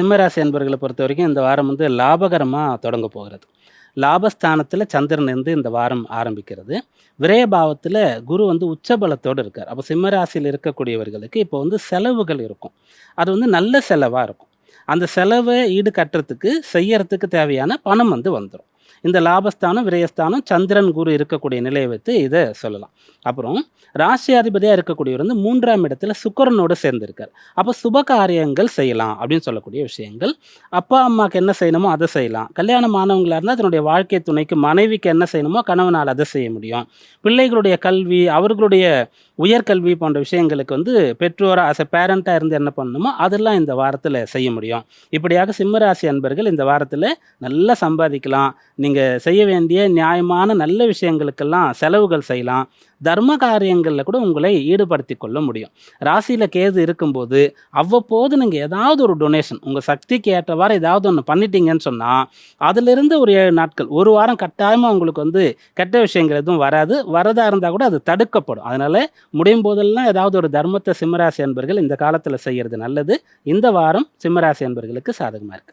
சிம்மராசி என்பவர்களை பொறுத்த வரைக்கும் இந்த வாரம் வந்து லாபகரமாக தொடங்க போகிறது. லாபஸ்தானத்தில் சந்திரன் இருந்து இந்த வாரம் ஆரம்பிக்கிறது. விரயபாவத்தில் குரு வந்து உச்சபலத்தோடு இருக்கார். அப்போ சிம்மராசியில் இருக்கக்கூடியவர்களுக்கு இப்போ வந்து செலவுகள் இருக்கும். அது வந்து நல்ல செலவாக இருக்கும். அந்த செலவை ஈடு கட்டுறதுக்கு செய்யறதுக்கு தேவையான பணம் வந்து வந்துடும் இந்த லாபஸ்தானம் விரயஸ்தானம் சந்திரன் குரு இருக்கக்கூடிய நிலையை வைத்து இதை சொல்லலாம். அப்புறம் ராசியாதிபதியாக இருக்கக்கூடியவர் வந்து மூன்றாம் இடத்துல சுக்கரனோடு சேர்ந்திருக்கார். அப்போ சுப காரியங்கள் செய்யலாம் அப்படின்னு சொல்லக்கூடிய விஷயங்கள். அப்பா அம்மாவுக்கு என்ன செய்யணுமோ அதை செய்யலாம். கல்யாணம் ஆனவங்களாக இருந்தால் தன்னுடைய வாழ்க்கை துணைக்கு மனைவிக்கு என்ன செய்யணுமோ கணவனால் அதை செய்ய முடியும். பிள்ளைகளுடைய கல்வி அவர்களுடைய உயர்கல்வி போன்ற விஷயங்களுக்கு வந்து பெற்றோராக ஆஸ் எ பேரண்ட்டாக இருந்து என்ன பண்ணணுமோ அதெல்லாம் இந்த வாரத்தில் செய்ய முடியும். இப்படியாக சிம்மராசி அன்பர்கள் இந்த வாரத்தில் நல்லா சம்பாதிக்கலாம். நீங்கள் செய்ய வேண்டிய நியாயமான நல்ல விஷயங்களுக்கெல்லாம் செலவுகள் செய்யலாம். தர்ம காரியங்களில் கூட உங்களை ஈடுபடுத்தி கொள்ள முடியும். ராசியில் கேது இருக்கும்போது அவ்வப்போது நீங்கள் ஏதாவது ஒரு டொனேஷன் உங்கள் சக்திக்கு ஏற்றவாறு ஏதாவது ஒன்று பண்ணிட்டீங்கன்னு சொன்னால் அதிலிருந்து ஒரு ஏழு நாட்கள் ஒரு வாரம் கட்டாயமாக உங்களுக்கு வந்து கெட்ட விஷயங்கள் எதுவும் வராது. வரதா இருந்தால் கூட அது தடுக்கப்படும். அதனால் முடியும் போதெல்லாம் ஏதாவது ஒரு தர்மத்தை சிம்மராசி என்பர்கள் இந்த காலத்தில் செய்கிறது நல்லது. இந்த வாரம் சிம்மராசி என்பர்களுக்கு சாதகமாக இருக்குது